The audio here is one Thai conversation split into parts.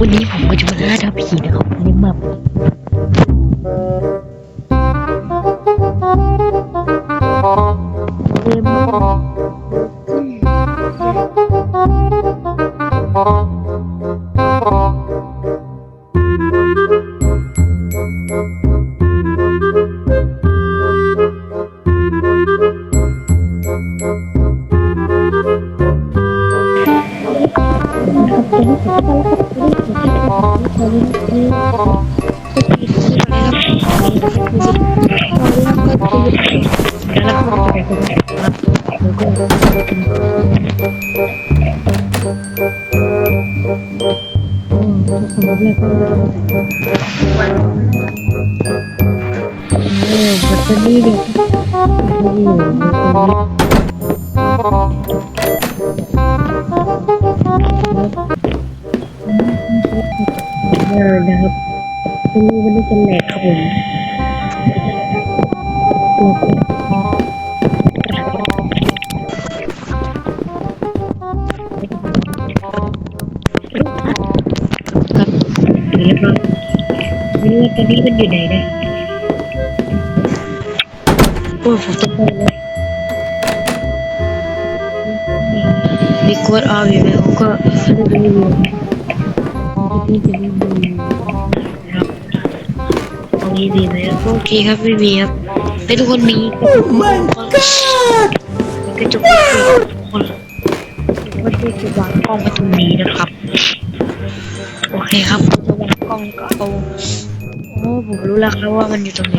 วันนี้ผมก็จะมาล่าท้าผีนะครับในมับแล้วก็โอ้สม มติเลยก็เออแบตเตอรี่เด็ กโอ้โหแบตเตอรี่เออนะครับวันนี้วันนี้จะแหลกครับผมตัวกครับเรียบร้อยไม่รู้ว่าตอนนี้มันอยู่ไหนนะโอ้ผมจะไปเลยมีกดออฟอยู่ไหมผมก็ไม่รู้ นี่จะไม่มีครับตรงนี้ดีไหมโอเคครับไม่มีครับแต่ทุกคนมีก็ทุกคนก็จะทุกคนทุกคนที่จะวางกล้องไว้ตรงนี้นะครับ โอเคครับจะวางกล้องก็เอาโอ้ผมรู้แล้วครับว่ามันอยู่ตรงไหน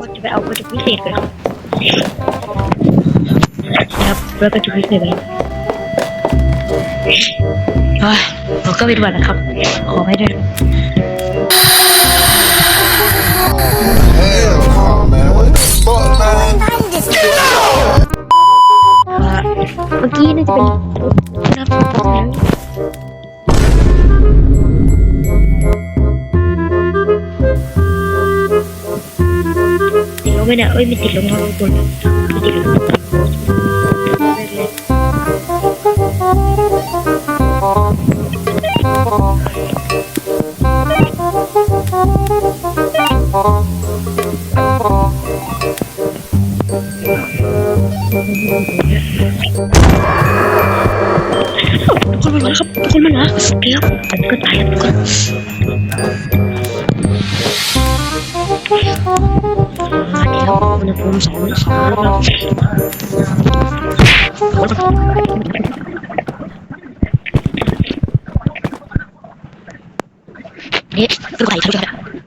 ก็จะไปเอากระจกพิเศษกันครับครับแล้วกระจกพิเศษเลย เฮ้ยผมก็เป็นหวัดนะครับ ขอให้ด้วย Hell no, man. What the fuck, man? เมื่อกี้น่าจะเป็นครับติดลงไม่ได้เอ้ยไม่ติดลงมาบนไม่ติดลง ครับทุกคนมาแล้วเดี๋ยวผมก็ตายแล้วทุกคนอ่าเดี๋ยวอุณหภูมิสองสองแล้วครับนี่คือใครใครจะ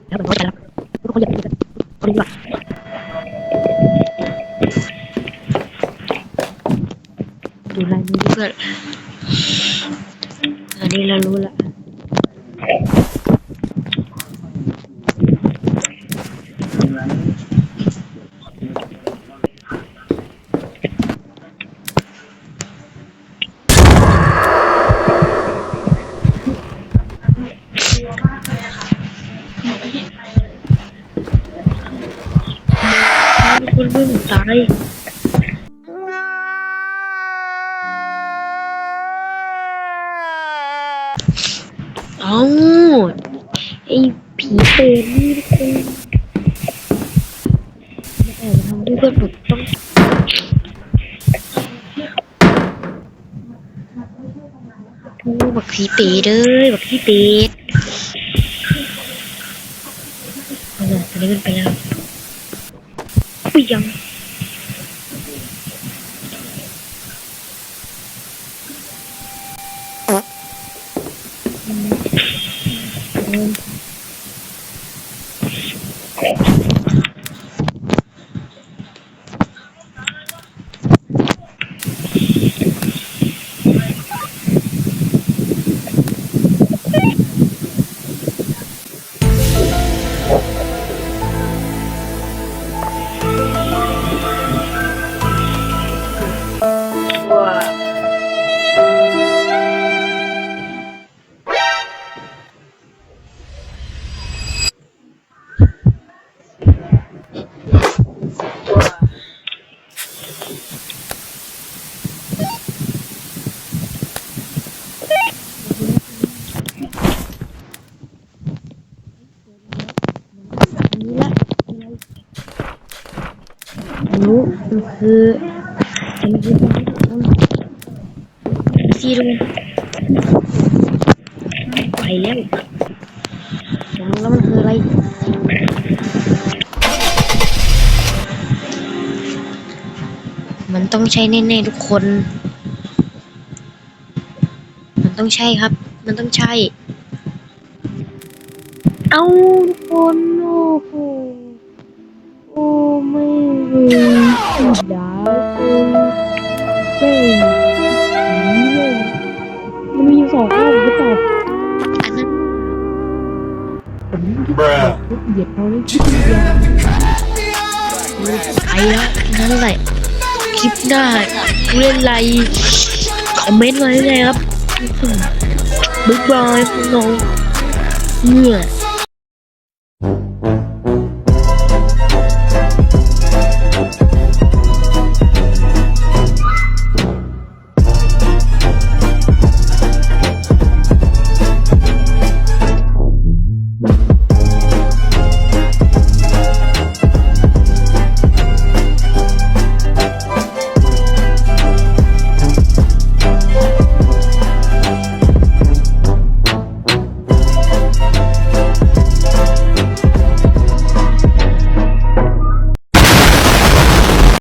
แล้วผมก็จะรับทุกคนอย่าไปดูกันคนดีกว่าดูลายมือเพื่อน นนี้เรารู้ละมีคนวิ่งตาย อ้าไอ้ผีเปรตนี่ทุกคนไม่ได้ทำด้วยเพื่อนผมต้องโอ้บักผีเปรตเด้อบักผีเปรตเอาล่ะตอนนี้มันไปแล้ว รู้มันคือมันคือซีรุไปแล้วผมรู้แล้วมันคืออะไรมันต้องใช่แน่ๆทุกคน มันต้องใช่ครับ มันต้องใช่ เอาทุกคนโอ้โห ไม่เลยดาคุณเป้เลยมันมีอยู่สองข้อผมจะตอบอันนั้นผมที่ตอบทุกเหยียดเขาเลยคิดเดียวไปแล้วนั่นแหละคลิปหน้าเล่นไรคอมเมนต์มาได้เลยครับบ๊ายบายน้องเนี่ย